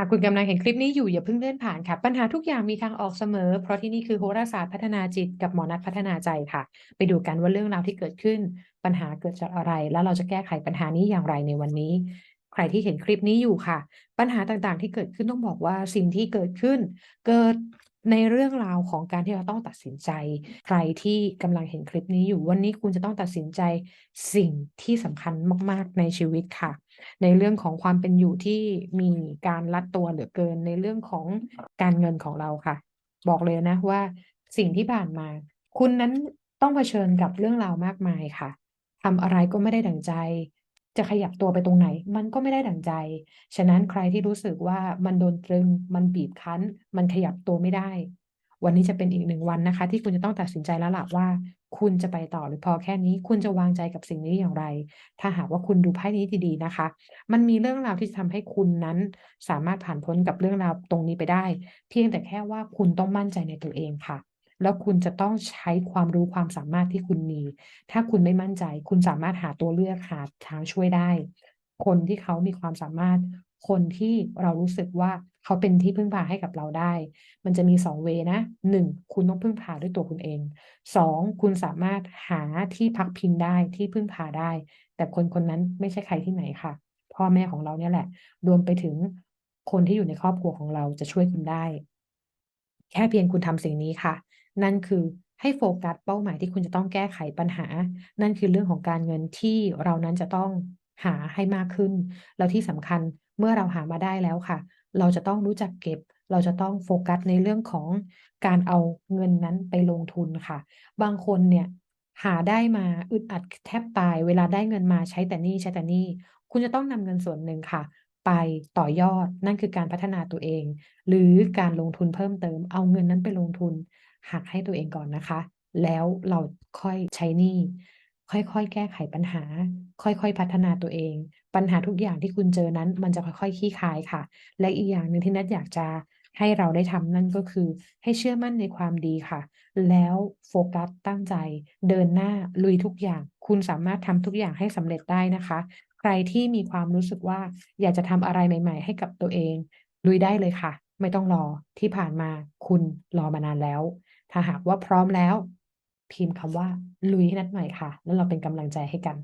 หากคุณกำลังเห็นคลิปนี้อยู่อย่าเพิ่งเลื่อนผ่านค่ะ ปัญหาทุกอย่างมีทางออกเสมอ เพราะที่นี่คือโหราศาสตร์พัฒนาจิตกับหมอนัดพัฒนาใจค่ะ ไปดูกันว่าเรื่องราวที่เกิดขึ้น ปัญหาเกิดจากอะไร แล้วเราจะแก้ไขปัญหานี้อย่างไรในวันนี้ ใครที่เห็นคลิปนี้อยู่ค่ะ ปัญหาต่างๆ ที่เกิดขึ้นต้องบอกว่าสิ่งที่เกิดขึ้น เกิด ในเรื่องราวของการที่เราต้องตัดสินใจ ใครที่กำลังเห็นคลิปนี้อยู่วันนี้คุณจะต้องตัดสินใจสิ่งที่สำคัญมาก ๆ ในชีวิตค่ะ ในเรื่องของความเป็นอยู่ที่มีการลัดตัวเหลือเกิน ในเรื่องของการเงินของเราค่ะ บอกเลยนะว่าสิ่งที่ผ่านมา คุณนั้นต้องเผชิญกับเรื่องราวมากมายค่ะทำอะไรก็ไม่ได้ดั่งใจ จะขยับตัวไปตรงไหน มันก็ไม่ได้ดั่งใจ ฉะนั้นใครที่รู้สึกว่ามันโดนตรึง มันบีบคั้น มันขยับตัวไม่ได้ วันนี้จะเป็นอีกหนึ่งวันนะคะ ที่คุณจะต้องตัดสินใจแล้วล่ะว่า คุณจะไปต่อหรือพอแค่นี้ คุณจะวางใจกับสิ่งนี้อย่างไร ถ้าหากว่าคุณดูไพ่นี้ดีๆนะคะ มันมีเรื่องราวที่จะทำให้คุณนั้น สามารถผ่านพ้นกับเรื่องราวตรงนี้ไปได้ เพียงแต่แค่ว่าคุณต้องมั่นใจในตัวเองค่ะ แล้วคุณจะต้องใช้ความรู้ความสามารถที่คุณมี ถ้าคุณไม่มั่นใจ คุณสามารถหาตัวเลือกหาทางช่วยได้ คนที่เขามีความสามารถ คนที่เรารู้สึกว่าเขาเป็นที่พึ่งพาให้กับเราได้ มันจะมี2เวย์นะ1คุณต้องพึ่งพาด้วยตัวคุณเอง2คุณสามารถหาที่พักพิงได้ที่พึ่งพาได้ แต่คนคนนั้นไม่ใช่ใครที่ไหนค่ะ พ่อแม่ของเราเนี่ยแหละ รวมไปถึงคนที่อยู่ในครอบครัวของเราจะช่วยคุณได้ แค่เพียงคุณทำสิ่งนี้ค่ะ นั่นคือให้โฟกัสเป้าหมายที่คุณจะต้องแก้ไขปัญหา นั่นคือเรื่องของการเงินที่เรานั้นจะต้องหาให้มากขึ้น แล้วที่สำคัญเมื่อเราหามาได้แล้วค่ะ เราจะต้องรู้จักเก็บ เราจะต้องโฟกัสในเรื่องของการเอาเงินนั้นไปลงทุนค่ะ บางคนเนี่ยหาได้มาอึดอัดแทบตาย เวลาได้เงินมาใช้แต่นี้ใช้แต่นี้คุณจะต้องนำเงินส่วนหนึ่งค่ะ ไปต่อยอดนั่นคือการพัฒนาตัวเอง หรือการลงทุนเพิ่มเติม เอาเงินนั้นไปลงทุน หักให้ตัวเองก่อนนะคะ แล้วเราค่อยใช้นี้ค่อยๆ แก้ไขปัญหา ค่อยๆ พัฒนาตัวเอง ปัญหาทุกอย่างที่คุณเจอนั้น มันจะค่อยๆคลี่คลายค่ะ และอีกอย่างหนึ่งที่นัทอยากจะให้เราได้ทำนั่นก็คือ ให้เชื่อมั่นในความดีค่ะ แล้วโฟกัสตั้งใจ เดินหน้าลุยทุกอย่าง คุณสามารถทำทุกอย่างให้สำเร็จได้นะคะ ใครที่มีความรู้สึกว่าอยากจะทำอะไรใหม่ ๆ ให้กับตัวเอง ลุยได้เลยค่ะ ไม่ต้องรอที่ผ่านมาคุณรอมานานแล้ว ถ้าหากว่าพร้อมแล้ว พิมพ์คำว่าลุยให้นัดหน่อยค่ะ แล้วเราเป็นกำลังใจให้กัน